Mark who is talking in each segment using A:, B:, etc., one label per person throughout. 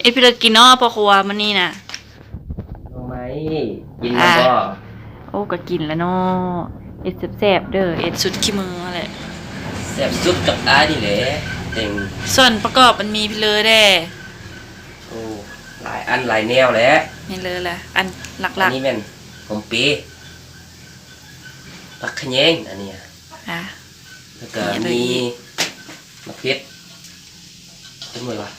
A: เอยพี่เลิกกินเนาะพ่อครัวมันนี่น่ะ
B: น้องไม้กินแล้วก็
A: โอ้ก็กินแล้วเนาะเอ็ดแซ่บๆเด้อเอ็ดสุดขี้มือแหละ
B: แซ่บสุดกับอานี่แหละเต็ง
A: ส่วนประกอบมันมีพี่เลยแด้
B: โอ้หลายอันหลายแนวแหล้ว
A: นี่เลยแหละอันห
B: อั
A: ลั
B: น
A: ก
B: นี้เป็นผมปีผักขะแยงอันเนี้ย
A: ๆอะ
B: แล้วก็
A: มีอะไร
B: มี
A: อีก
B: มะเขือเป็นหน่วยวะ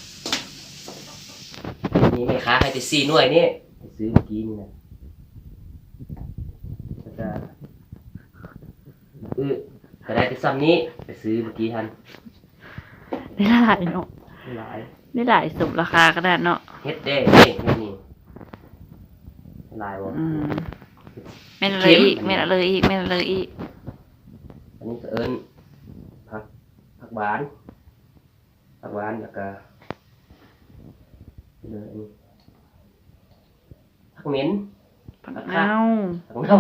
B: นี่แม่ค้าให้ไปสี่หน่วยนี่ไปซื้อเมื่อกี้นี่นะแล้วก็เออก็ได้ไปซ้ำนี้ ไปซื้อเมื่อกี้ทัน
A: ได้หลายเนาะ
B: ไม่หลาย
A: ได้หลายสมราคาก็ได้เนาะ
B: เฮ็ดได้นี่เฮ็ดนี่ไม่หลายวะ
A: อืมแม่นเลยอีกแม่นเลยอีกแม่นเลยอีก
B: อันนี้ก็เอิ้นผักผักหวานผักหวานแล้วก็ เลยอันนี้ผักเหม็น
A: ผักเน่า
B: ผักเน่า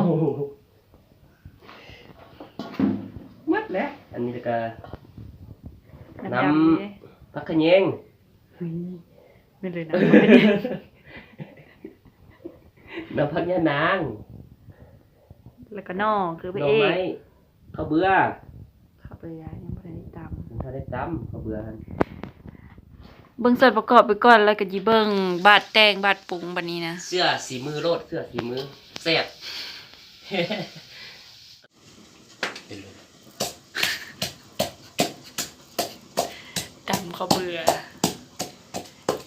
B: หมัดแล้วอันนี้แล้วก็ น้ำผักขะแยง
A: ไม่เลยนะ
B: น้ำผักยะนาง
A: แล้วก็น่อคือ
B: ห
A: ไป
B: น่อ
A: เอ
B: ไม้
A: ก
B: ข้าวเบื่อ
A: เข้าไปยายังไม่ได้ต
B: มันถ้าได้ตำข้าวเบื่อหั่นำ
A: เบิ้งส่วนประกอบไปก่อนแล้วก็จีเบิ้งบาดแตงบาดปรุงบันนี้นะ
B: เสื้อสีมือโลดเสื้อสีมือแซ่บ เป็นเลย
A: ตำข้าวเบื่อ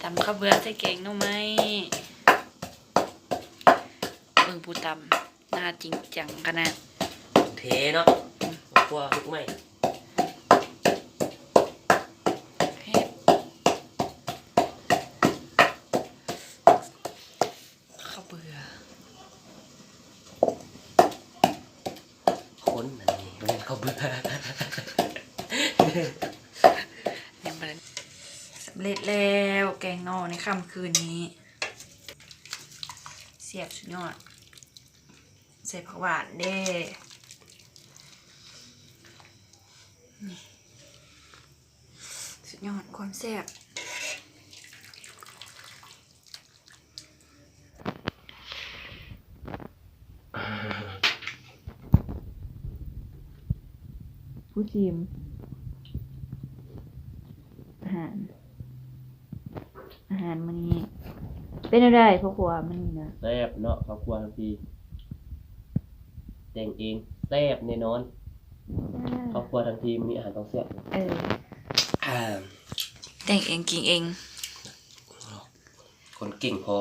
A: ตำข้าวเบื่อใส่แกงหน่อไม้เบิ่งผู้ตำหน้าจริงจังขนาด
B: เทเนาะครัวลูกไม่
A: เฮ็ดข้าวเบื่อ
B: คนอัน นี้มันข้าเบื่อ
A: ยังบ่ได้สำเร็จแล้วแกงนอในค่ำคืนนี้ เสียบสุดยอด ใส่ผักหวานเด้สุดยอดความแซ่บ ผู้ชิมอาหาร อาหารมันนี้ เป็นอะไรพ่อครัวมันนี่นะ
B: แซ่บเนาะข้าวครัวทันทีแต่งเองแซ่บแน่นอนข้าวครัวทันทีมีอาหารต้องแซ่บ
A: เออ
B: อ่า
A: แต่งเองกินเอง
B: คนเก่งพอ